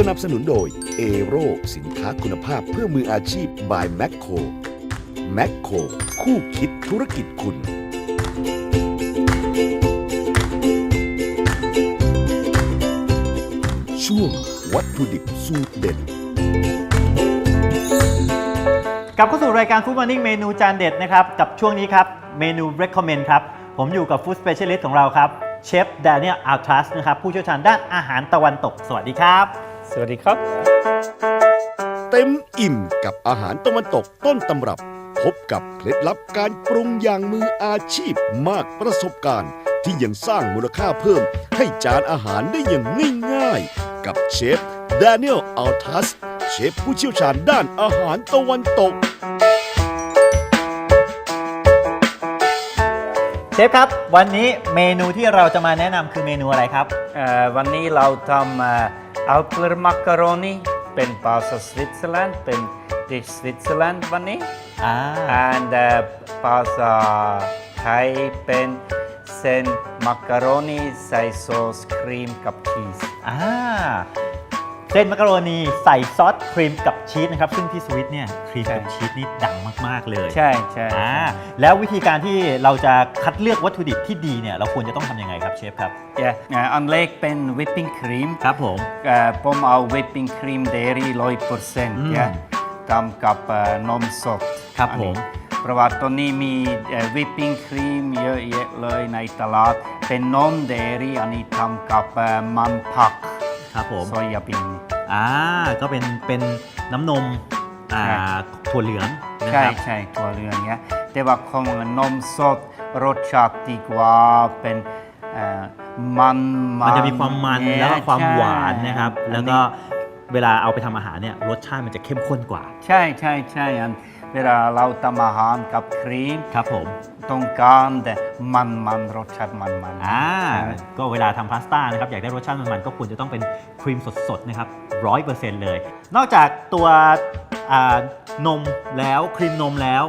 สนับสนุนโดยเอโรสินค้าคุณภาพเพื่อมืออาชีพ by แม c โครแม c โครคู่คิดธุรกิจคุณ ช่วงวัตถุดิบสูตรเด็ดกลับเข้าสู่รายการ Food Morning เมนูจานเด็ดนะครับ กับช่วงนี้ครับเมนู recommend ครับ ผมอยู่กับ Food Specialist ของเราครับเชฟ Daniel Altras นะครับผู้เชี่ยวชาญด้านอาหารตะวันตก สวัสดีครับ สวัสดีครับ เต็มอิ่มกับอาหารตะวันตกต้นตำรับ พบกับเคล็ดลับการปรุงอย่างมืออาชีพมากประสบการณ์ ที่ยังสร้างมูลค่าเพิ่ม ให้จานอาหารได้อย่างง่ายๆ กับเชฟดานิเอลอัลทัส เชฟผู้เชี่ยวชาญด้านอาหารตะวันตก เชฟครับ วันนี้เมนูที่เราจะมาแนะนำคือเมนูอะไรครับ เอ่อวันนี้เราทำอัลเปอ ร์มักกะโรนีเป็นภาษาสวิตเซอร์แลนด์เป็นดิชสวิตเซอร์แลนด์วันนี้ อ่า and เอ่อภาษาไทยเป็นเส้นมักกะโรนีใส่ซอสครีมกับชีส อ่า เส้นมักกะโรนีใส่ซอสครีมกับชีสนะครับ ซึ่งที่สวิตเนี่ยครีมกับใช่ชีสนี่ดังมาก ๆ เลยใช่ใช่อ่าแล้ววิธีการที่เราจะคัดเลือกวัตถุดิบที่ดีเนี่ยเราควรจะต้องทำยังไงครับเชฟครับเอ่อเอ่ออันเล็กเป็นวิปปิ้งครีมครับผมเอ่อผมเอาวิปปิ้งครีมเดรี่ร้อยเปอร์เซ็นต์อืมทำกับเอ่อนมสดครับอันนี้ผมเพราะว่าตอนนี้มีวิปปิ้งครีมเยอะแยะเลยในตลาด เป็นนมเดรี่อันนี้ทำกับเอ่อมันผักครับผมโซยาบิน อ่าก็เป็นเป็นน้ำนมอ่าใช่ ถั่วเหลืองนะใช่ครับ ใช่ตัวเรืองเนี้ยแต่ว่าของนมสดรสชาติดีกว่าเป็นเอ่อมันๆมันจะมีความมันเยแล้วก็ความใช่หวานนะครับอันนี้แล้วก็เวลาเอาไปทำอาหารเนี่ยรสชาติมันจะเข้มข้นกว่า ใช่ใช่ใช่อัน เวลาเราทำอาหารกับครีมครับผม ต้องการแต่มันมันๆรสชาติมันมันๆอ่าใช่ก็เวลาทำพาสต้านะครับอยากได้รสชาติมันๆก็ควรจะต้องเป็นครีมสดๆนะครับร้อยเปอร์เซ็นต์เลย นอกจากตัวอ่านมแล้วครีมนมแล้ว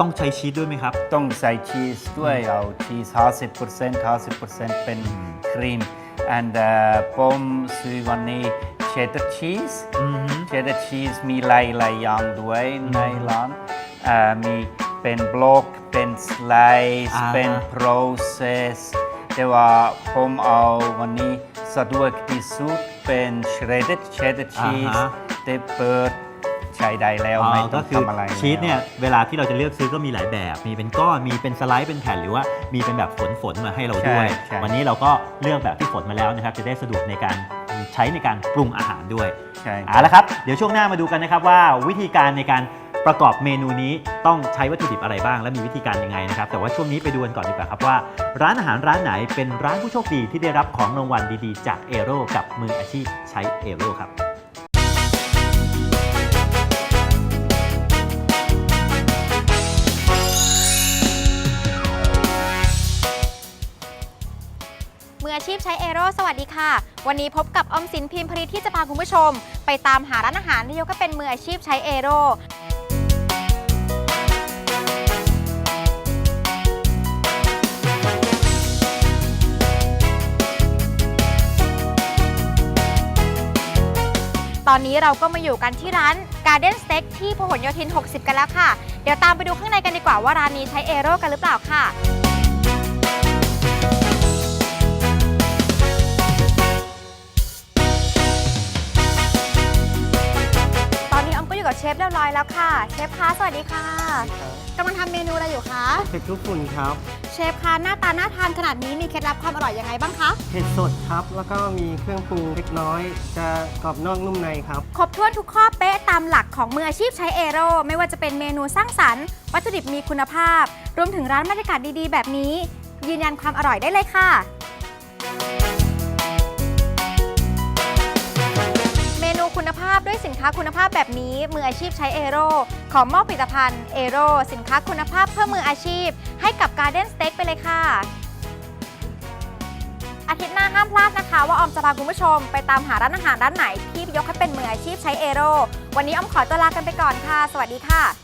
ต้องใช้ชีสด้วยไหมครับ ต้องใส่ชีสด้วยเอาชีส 50% 50%เป็นครีม and เอ่อผมซื้อวันนี้ เชดดาร์ชีสอือฮึเชดดาร์ชีสมีหลายหลายอย่างด้วยในร้านเอ่อมีเป็นบล็อกเป็นสไลซ์อ่าเป็น process แต่ว่าผมเอาวันนี้สะดวกที่สุดเป็น shredded cheddar cheese อ่าฮะแต่เปิดใช้ได้แล้วอ๋อไม่ต้ก็องคือทำอะไรชีสเนี่ยแล้วเวลาที่เราจะเลือกซื้อก็มีหลายแบบ มีเป็นก้อนมีเป็นสไลด์เป็นแผ่นหรือว่ามีเป็นแบบฝนๆมาให้เราด้วยใช่ใช่วันนี้เราก็เลือกแบบที่ฝนมาแล้วนะครับจะได้สะดวกในการ ใช้ในการปรุงอาหารด้วยใช่เอาละครับ เดี๋ยวช่วงหน้ามาดูกันนะครับว่าวิธีการในการประกอบเมนูนี้ต้องใช้วัตถุดิบอะไรบ้าง และมีวิธีการยังไงนะครับ แต่ว่าช่วงนี้ไปดูกันก่อนดีกว่าครับว่า ร้านอาหารร้านไหนเป็นร้านผู้โชคดีที่ได้รับของรางวัลดีๆ จากเอโรกับมืออาชีพใช้เอโรครับ ชีพใช้เอโรสวัสดีค่ะ วันนี้พบกับอมสินพิมพ์ผลิตที่จะพาคุณผู้ชม ไปตามหาร้านอาหารที่ยกให้เป็นมืออาชีพใช้เอโรตอนนี้เราก็มาอยู่กันที่ร้าน Garden Steak ที่พหลโยธิน 60 กันแล้วค่ะ เดี๋ยวตามไปดูข้างในกันดีกว่าว่าร้านนี้ใช้เอโร่กันหรือเปล่าค่ะ ชฟเรียบร้อยแล้วค่ะ เชฟคะสวัสดีค่ะกำลังทำเมนูอะไรอยู่คะเผ็ดทุกฝุ่นครับเชฟคะหน้าตาน่าทานขนาดนี้มีเคล็ดลับความอร่อยยังไงบ้างคะเผ็ดสดครับ แล้วก็มีเครื่องปรุงเล็กน้อย จะกรอบนอกนุ่มในครับ ครบถ้วนทุกข้อเป๊ะตามหลักของมืออาชีพใช้เอโร่ไม่ว่าจะเป็นเมนูสร้างสรรค์วัตถุดิบมีคุณภาพ รวมถึงร้านบรรยากาศดีๆ แบบนี้ ยืนยันความอร่อยได้เลยค่ะ พด้วยสินค้าคุณภาพแบบนี้มืออาชีพใช้เอโร่ขอมอบผลิตภัณฑ์เอโร่สินค้าคุณภาพเพื่อมืออาชีพ ให้กับการเด้นสเต็กไปเลยค่ะ อาทิตย์หน้าห้ามพลาดนะคะ ว่าออมจะพาคุณผู้ชม ไปตามหาร้านอาหารร้านไหนที่ยกให้เป็นมืออาชีพใช้เอโร่วันนี้ออมขอตัวลากันไปก่อนค่ะ สวัสดีค่ะ